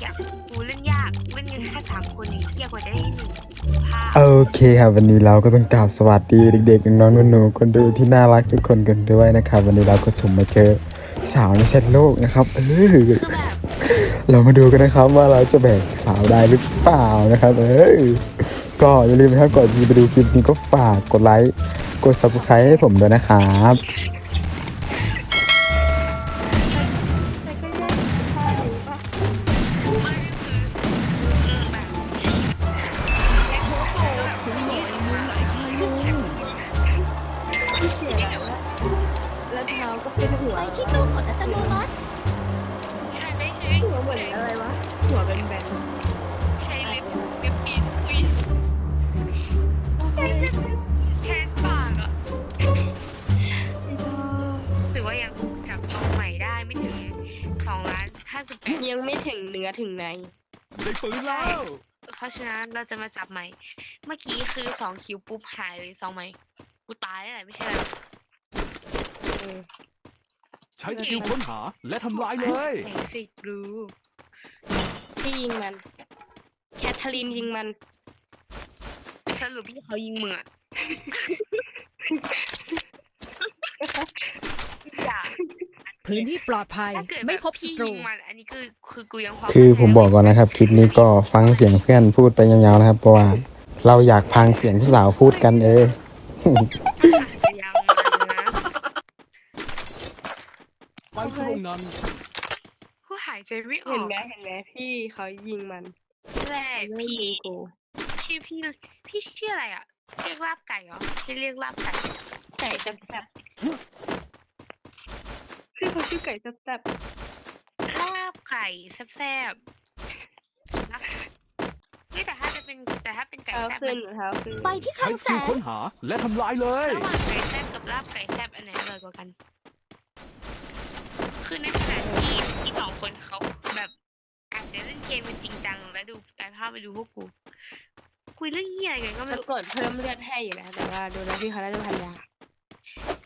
เหี้ยกูเล่นยากเล่นกันแค่สามคนไอ้เหี้ยกว่าจะได้หนึ่งภาพโอเคครับวันนี้เราก็ต้องกล่าวสวัสดีเด็กๆน้องๆหนูๆคนดูที่น่ารักทุกคนกันด้วยนะครับ วันนี้เราก็สมมาเจอสาวในเซตโลกนะครับเออเรามาดูกันนะครับว่าเราจะแบกสาวได้หรือเปล่านะครับเออก็อย่าลืมนะครับก่อนที่จะไปดูคลิปนี้ก็ฝากกดไลค์กด subscribe ให้ผมด้วยนะครับ ยังไม่ถึงเนื้อถึงในได้ปืนแล้ว เพราะฉะนั้นเราจะมาจับใหม่ เมื่อกี้คือสองคิวปุ๊บหายเลยสองใหม่กูตายแล้วแหละไม่ใช่เหรอใช้สกิลค้นหาและทำลายเลย ไหนสิรู้พี่ยิงมัน แคทเธอรีนยิงมัน สรุปพี่เขายิงมึงอะอย่า พื้นที่ปลอดภัย ถ้าเกิดไม่แบบพบศัพี่ตรู ยิงมันอันนี้คือคือกูยังพอคือผมบอกก่อนนะครับ คลิปนี้ก็ฟังเสียงเพื่อนพูดไปยาวๆนะครับ เพราะว่าเราอยากพังเสียงผู้สาวพูดกันเออจะยังมันนะไปตรงนั้น กูหายใจไม่ออเห็นกไหมเห็นไหมพี่เขายิงมันแรกไม่พี่ยิงกูชื่อพี่พี่ชื่ออะไรอะ เรียกลาบไก่เหรอให้เรียกลาบไก่ ไก่แซ่บแซ่บพี่ เขาชื่อไก่แซ่บแซ่บลาบไก่แซ่บๆลาบเฮ้ยแต่ถ้าจะเป็นแต่ถ้าเป็นไก่เท้าแซ่บขึ้มันนเท้าขึ้นไปที่คใช้ลังสแสกิลงค้นหาและทำลายเลยระหว่างไก่แซ่บกับลาบไก่แซ่บอันไหนอร่อยกว่ากัน คือในขณะที่ที่สองคนเขาแบบอาจจะเล่นเกมเป็นจริงจัง แล้วดูกายภาพไปดูพวกกู คุยเรื่องเหี้ยอะไรกันก็ไม่มันรู้ กดเพิ่มเลือดให้อยู่นะแต่ว่าดูแล้วพี่เขาน่าจะพันยา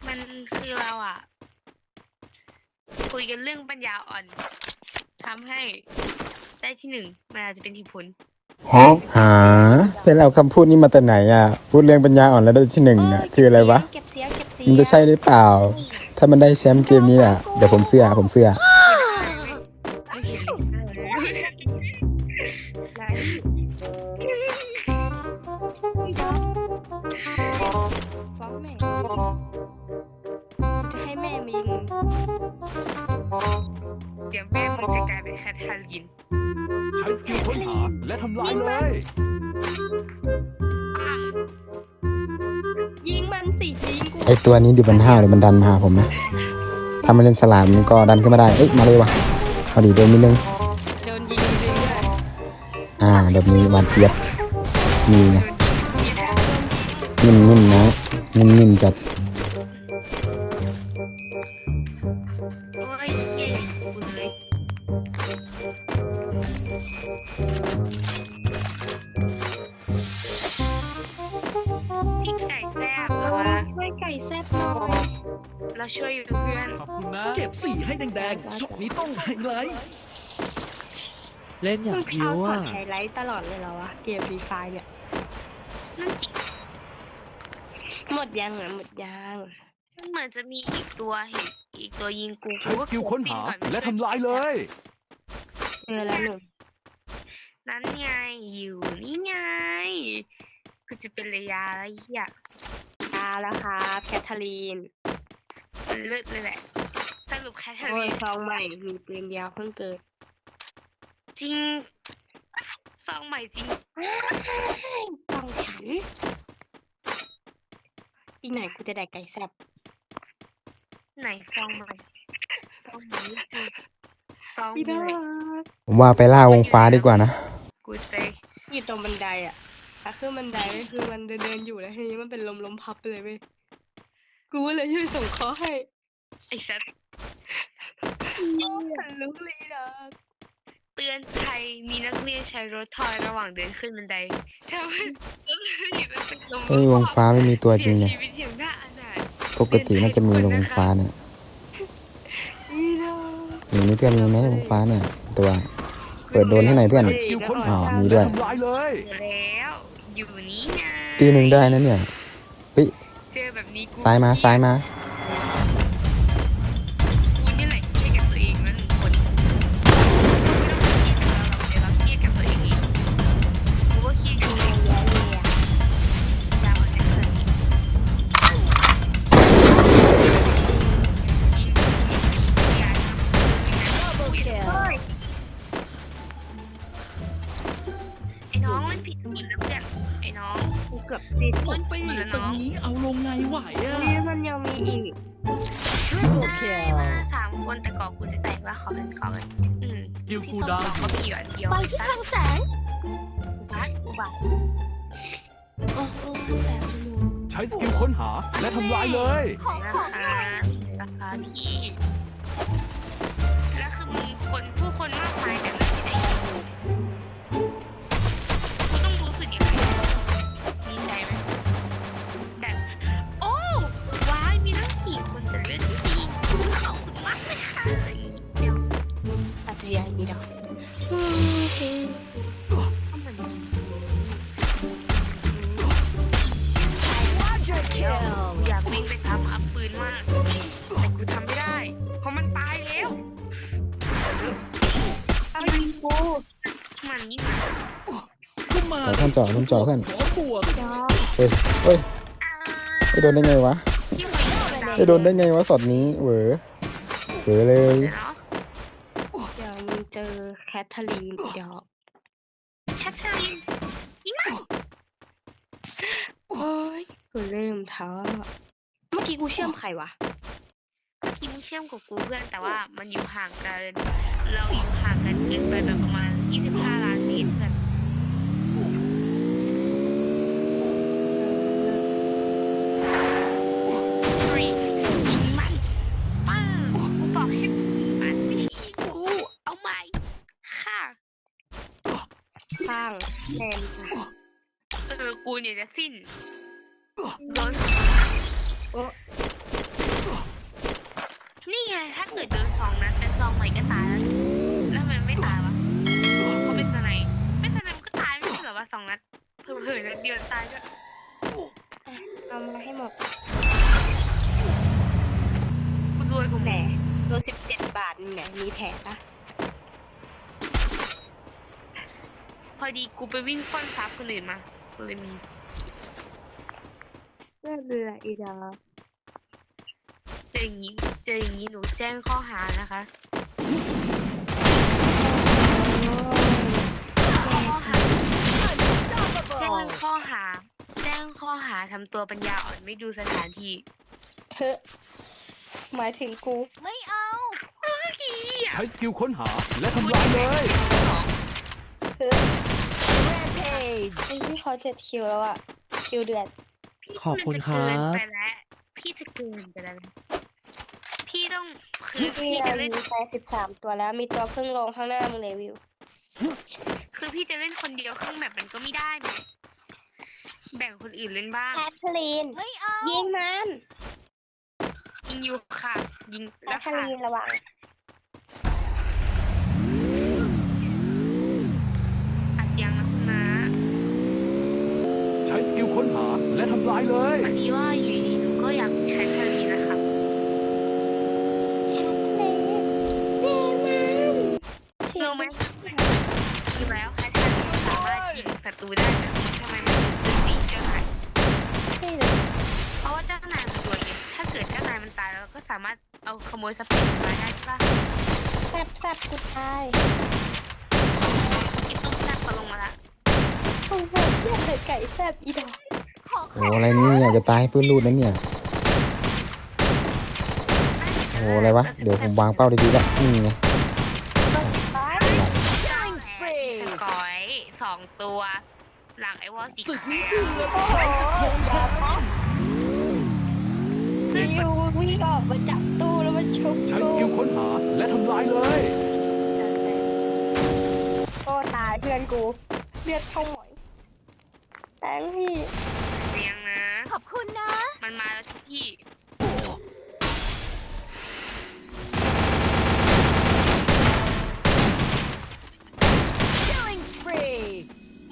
มันคือเราอะ คุยกันเรื่องปัญญาอ่อนทำให้ได้ที่หนึ่งมันอาจจะเป็นที่ผลหาเป็นเอาคำพูดนี้มาแต่ไหนอะ พูดเรื่องปัญญาอ่อนแล้วได้ที่หนึ่งอะคืออะไรวะ เก็บเสียเก็บเสียมันจะใช่หรือเปล่า ถ้ามันได้แชมป์เกมนี้อะ เดี๋ยวผมเสื้อผมเสื้อ ตัวนี้ดิมันห้าวเลยมันดันมาหาผมนะถ้ามันเล่นสลามมันก็ดันขึ้นมาได้ เอ้ย มาเลยวะเอาดีโดนนิดนึงโดนยิงเรื่อยอ่าแบบนี้หวานเจี๊ยบนี่ไงโดนยิงนิ่มๆนะนิ่มๆจัด แซ่บหน่อยเราช่วยอยู่เพื่อน ขอบคุณนะเก็บสีให้แดงๆช็อตนี้ต้องไฮไลท์เล่นอย่างมึงพิเอาวถออะดไฮไลท์ตลอดเลยเหรอวะ เกมฟรีไฟเนี่ยนั่นจริงหมดยังอะหมดยังมันเหมือนจะมีอีกตัวเห็นอีกตัวยิงกูใช้สกิลค้นหาและทำลายเลย เจอแล้วหนึ่งนั่นไงอยู่นี่ไงกูจะเป็นระยะแล้วเหี้ยตาแล้วครับแคทเธอรีนมันเลิศเลยแหละสรุปแคทเธอโอ้รียนซองใหม่มีปืนเดียวเพิ่งเกิด จริงซองใหม่จริงซองฉัน อีกไหนกูจะได้ไก่แซ่บไหนซองใหม่ซองใหม่นี่คือซองพี่ใหดาม่ผมว่าไปล่าวงฟ้าดีกว่านะกูจะไปอยู่ตรงบันไดอะ ถ้าขึ้นบันไดก็คือมันเดินเดินๆอยู่แล้วทีนี้มันเป็นลมลมพับไปเลยเว้ยกูเลยช่วยส่งเคอให้ไอ้สัตว์ฉันรู้เลยนะเตือนภัยมีนักเรียนใช้รถทอยระหว่างเดินขึ้นบันไดถ้ามันแล้วมันอยู่ก็เป็นลมเอ้ยวงฟ้าไม่มีตัวจริงเสีเลยยชีวิตอย่างน่าอนาถปกติน่าจะมีลงวงฟ้าเนี่ยอีดาอย่างนี้เพื่อนมีไหมวงฟ้าเนี่ย ตัวกูเปิดโดนให้หน่อยเพื่อนใช้สกิลค้นหาอ๋อมีด้วยและทำลายเลยเจอแล้ว อยู่นี่ไงตีหนึ่งได้นะเนี่ยเจอแบบนี้กู ซ้ายมาซ้ายมา ค้นหาและทำลายเลยนะคะราคาพี่แล้วคือมึงคนผู้คนมากมายแต่เลือกที่จะยิงกูกูต้องรู้สึกยังไงดีใจไหมแบบโอ้ว้ายมีทั้งสี่คนแต่เลือกที่จะยิงกูขอบคุณมากเลยค่ะเดี๋ยวอัจฉริยะอีดอก จาะท่านเจาะเพื่อนขอบวกดอกเฮ้ยเฮ้ยอ่าไม่โดนได้ไงวะที่หัวโดนไม่โดนได้ไงวะสอดนี้เหวอเหวอเลยเนาะเดี๋ยวมึงเจอแคทเธอรีนอีดอกแคทเธอรีนยิ่งมันโอ้ยกูเริ่มท้อเมื่อกี้กูเชื่อมใครวะก็ทีมึงเชื่อมกับกูเพื่อนแต่ว่ามันอยู่ห่างกัน เราอยู่ห่างกันเกินไปแบบประมาณ25ล้า ข้างแทนเออ กูเนี่ยจะสิ้นโดนโอ้นี่ไง ถ้าเกิดโดนสองนัดเป็นซองใหม่ก็ตายแล้วแล้วมันไม่ตายวะเพราะเป็นสไนป์เป็นสไนป์มันก็ตายไม่ใช่เหรอวะสองนัดเผลอๆนัดเดียวตายด้วยเอามาให้หมดกูรวยกูแหแหนมโดนสิบเจ็ดบาทนี่ไงมีแผลปะ อดีกูไปวิ่งป้อนซับคนอื่นมากูเลยมีเลือดเรืออีดอกเจออย่างนี้เจออย่างนี้หนูแจ้งข้อหานะคะข้อหาแจ้ง Unstoppable ข้อหา แจ้งข้อหาทำตัวปัญญาอ่อนไม่ดูสถานที่เฮ้หมายถึงกู ไม่เอาเมื่อกี้อะใช้สกิลค้นหาและทำลายเลย เฮ้ Rampage ไอ้ที่เขาเจ็ดคิวแล้วอะคิวเดือดขอบคุณมันคจะรัเกินบไปแล้วพี่จะเกินไปแล้วนะพี่ต้องคือมีพี่อาจะเล่นยุแปดสิบสามตัวแล้ว มีตัวเพิ่งลงข้างหน้ามึงเลยวิว คือพี่จะเล่นคนเดียวครึ่งแบบมันก็ไม่ได้ไหมแบ่งคนอื่นเล่นบ้าง แคทเธอรีน ไม่เอายิงมันยิงอยู่ค่ะ ยิงแคแล้ทวเธอค่ะรีนระวัง อาจจะยังนะคุณนะ ใช้สกิลค้นหา และทำลายเลยวันนี้ว่าอยู่ดีๆหนูก็อยากมีแคทเธอรีนนะครับแคทเธอรีนเยมันรู้ไหมคือแล้วแคทเธอรีนสามารถยิงศัตรูได้นะทำไมมันถึงตีเจ้านายไม่รู้เพราะว่าเจ้านายมันรวยไงถ้าเกิดเจ้านายมันตายเราก็สามารถเอาขโมยทรัพย์สินมาได้ใช่ปะแซบแซบกูตายกินตุ้มแซ่บก็ลงมาละโอ้โหเหี้ยเลยไก่แซบอีดอก โอ้อะไรนี่ยอยากจะตายปืนรูดนั่นเนี่ยโอ้อะไรวะ เดี๋ยวผมวางเป้าดีๆละนี่ไงส spree กอยสองตัว หลังไอวอลสีศึกนี้เดือดจะครองแชมป์วิววิ่งออกมาจับตู้แล้วมันชุบใช้สกิลค้นหาและทำลายเลยโอ้ตายเพื่อนกูเลือดเข้าหมอยแตงพี่ นะ ขอบคุณนะ มันมาแล้วทุกที่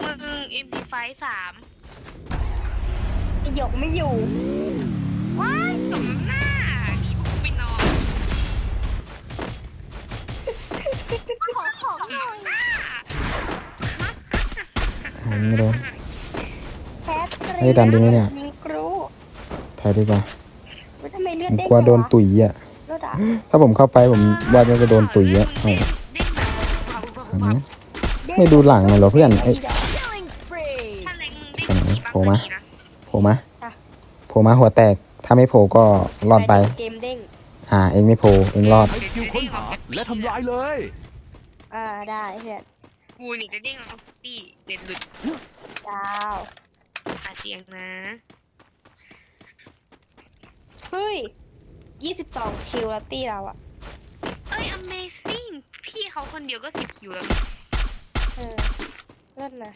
มึง MP5 สามอีหยกไม่อยู่ว้ายสมหน้าหนีพวกกูไปนอนขอของหน่อย มันไม่โดน เฮ้ยดันดีไหมเนี่ยยิงกรูถอยดีกว่าว่าทำไมเลือผดมเด้งกลัวโดนจังะตุ๋ยอะเลือดอะถ้าผมเข้าไปผมว่าจะโดนตุ๋ยอะเด้เอางเด้งแบบความอืความมไม่ดูหลังเลยเหรอเพื่อนเอ้ย killing spree ถ้าเล้งเด้งไปไหนดีโผล่มาดีนะโผล่มาโผล่มาหัวแตก ถ้าไม่โผล่ก็รอดไปเกมเด้งอ่า เองไม่โผล่เองรอดใช้สกิลค้นหาและทำลายเลย อ่าได้เพื่อนกูนี่จะเด้งเอาตีเด็ดหลุดดาว อาเสียงนะ เฮ้ยยี่สิบสองคิวแล้วตีเราอะเอ้ย amazing พี่เขาคนเดียวก็สิบคิวแล้ว เออเลิศนะ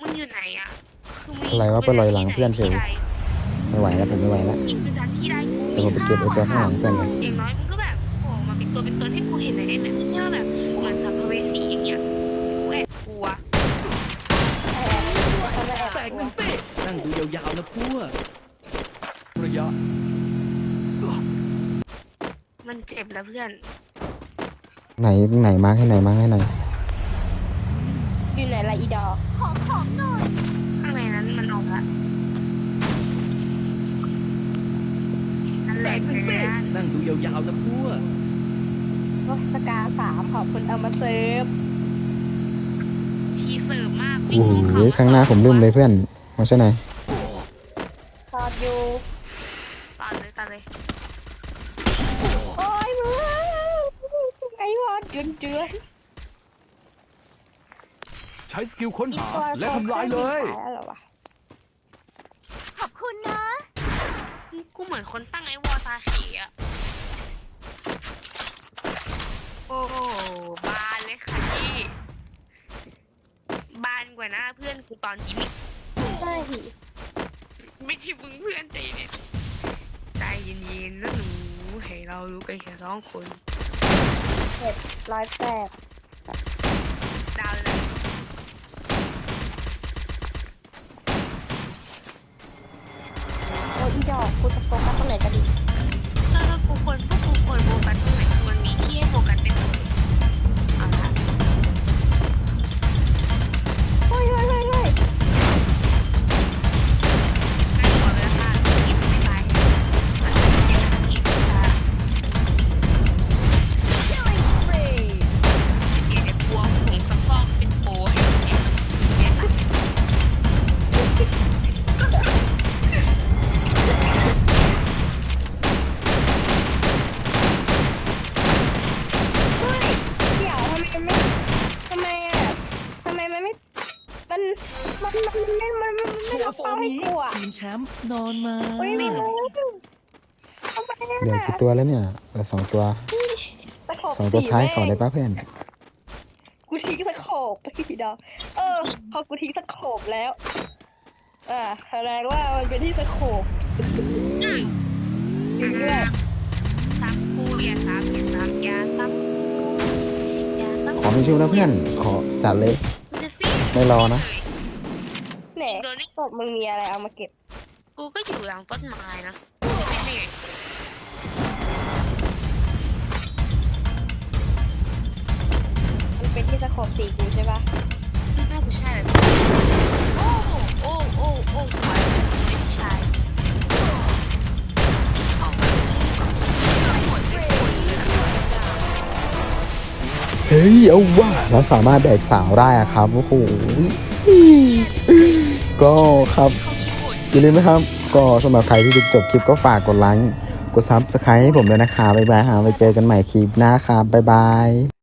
มึงอยู่ไหนอะคือมึงอะไรวะไปลอยหลังเพื่อนเฉยไม่ไหวแล้วผมไม่ไหวแล้วอีกเป็นจากที่ใดกูเดี๋ยวผมไปเก็บไอ้ตัวข้างหลังเพื่อนก่อนอย่างน้อยมึงก็แบบโผล่มาเป็นตัวเป็นตนให้กูเห็นหน่อยได้ไหมไม่ใช่ว่าแบบเหมือนสัมภเวสีอย่างเงี้ยกูแอบกลัว แอบเขามาแอบ แตกห นึ่งเป๊ะนั่งดูยาวๆนะพวกระยะมันเจ็บแล้วเพื่อน ไหนไหนมาร์คให้ไหนมาร์คให้ไหนอยู่ไหนละอีดอกขอของหน่อยข้างในนั้นมันออกละนั่นแหแตละกหนึ่งเพื่เป๊ะอนนั่งดูยาวๆนะพวกโอ้สกาสามขอบคุณเอามาเซิร์ฟชีเสิร์ฟมากโอ้โหข้างหน้าผมลืมเลยเพื่อน มาช่วยหน่อยตอดอยู่ตัดเลยตัดเลยโอ้ยมึงไอ้วอดจุนเจือนใช้สกิลค้นหาและทำลายเลยตายแล้วเหรอวะขอบคุณนะ กูเหมือนคนตั้งไอ้วอตาเขีอะโอ้โหบานเลยค่ะพี่บานกว่าหน้าเพื่อนกูตอนยิ้ม อีกใช่หิไม่ใช่มึงเพื่อนใจเย็นใจเย็นๆนะหนูให้เรารู้กันแค่สองคนร้อยแปดดาวเลยนะ ทีมแชมป์นอนมาเฮ้ยไม่รู้ทำไมเหลือกี่ตัวแล้วเนี่ยเหลือสองตัวตะขบสองตัวท้ายแม่เขาได้ป่ะเพื่อนกูทิ้งตะโขบไปทีเดียวเออพอกูทิ้งตะโขบแล้ว อ่าแสดงว่ามันเป็นที่ตะโขบอยู่เรื่อยซ้ำกูอย่าซ้ำอย่าซ้ำอย่าซ้ำอย่าซ้ำขอไม่ชิวนะเพื่อน ขอจัดเลยมันจะซิไม่รอนะแหนโดนนี่ ศพมึงมีอะไรเอามาเก็บ กูก็อยู่หลังต้นไม้นะไม่เหนื่อยมันเป็นที่ตะโขบสีกูใช่ปะน่าจะใช่แหละโอ้โอ้โอ้โอ้ขวัญไม่ใช่เอามาหมดเลยหมดเลยนะเฮ้ยเอาว่าเราสามารถแบกสาวได้อะครับโอ้โห ก็ครับ อย่าลืมนะครับ ก็สำหรับใครที่ดูจบคลิปก็ฝากกดไลค์ กดซับสไครต์ให้ผมด้วยนะครับบ๊ายบายหาไว้เจอกันใหม่คลิปหน้าครับบ๊ายบาย